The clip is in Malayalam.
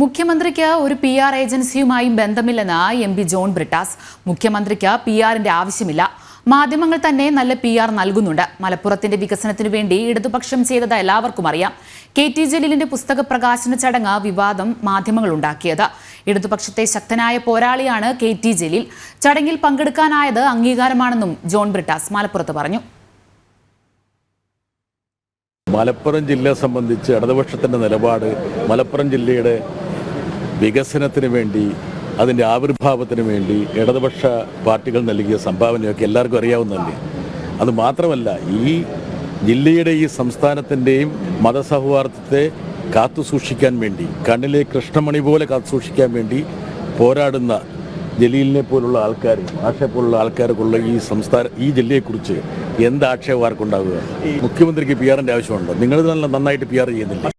മുഖ്യമന്ത്രിക്ക് ഒരു പി ആർ ഏജൻസിയുമായും ബന്ധമില്ലെന്ന് എം പി ജോൺ ബ്രിട്ടാസ്. മുഖ്യമന്ത്രിക്ക് പി ആറിന്റെ ആവശ്യമില്ല. മാധ്യമങ്ങൾ തന്നെ നല്ല പി ആർ നൽകുന്നുണ്ട്. മലപ്പുറത്തിന്റെ വികസനത്തിനു വേണ്ടി ഇടതുപക്ഷം ചെയ്തത് എല്ലാവർക്കും അറിയാം. കെ ടി ജലീലിന്റെ പുസ്തക പ്രകാശന ചടങ്ങ് വിവാദം മാധ്യമങ്ങൾ ഉണ്ടാക്കിയത്. ഇടതുപക്ഷത്തെ ശക്തനായ പോരാളിയാണ് കെ ടി ജലീൽ. ചടങ്ങിൽ പങ്കെടുക്കാനായത് അംഗീകാരമാണെന്നും ജോൺ ബ്രിട്ടാസ് മലപ്പുറത്ത് പറഞ്ഞു. മലപ്പുറം ജില്ലയെ സംബന്ധിച്ച് ഇടതുപക്ഷത്തിന്റെ നിലപാട് മലപ്പുറം ജില്ലയുടെ വികസനത്തിന് വേണ്ടി അതിന്റെ ആവിർഭാവത്തിന് വേണ്ടി ഇടതുപക്ഷ പാർട്ടികൾ നൽകിയ സംഭാവനയൊക്കെ എല്ലാവർക്കും അറിയാവുന്നതല്ലേ? അത് മാത്രമല്ല ഈ ജില്ലയുടെ ഈ സംസ്ഥാനത്തിന്റെയും മതസൗഹാർദ്ദത്തെ കാത്തു സൂക്ഷിക്കാൻ വേണ്ടി കണ്ണിലെ കൃഷ്ണമണി പോലെ കാത്തു സൂക്ഷിക്കാൻ വേണ്ടി പോരാടുന്ന ജലീലിനെ പോലുള്ള ആൾക്കാർ ആഷെ പോലുള്ള ആൾക്കാർക്കുള്ള ഈ സംസ്ഥാന ഈ ജില്ലയെക്കുറിച്ച് എന്ത് ആക്ഷേപം ആർക്കുണ്ടാവുക? മുഖ്യമന്ത്രിക്ക് പി ആറിന്റെ ആവശ്യമുണ്ടോ? നിങ്ങൾ നല്ല നന്നായിട്ട് പി ആർ ചെയ്യുന്നില്ല?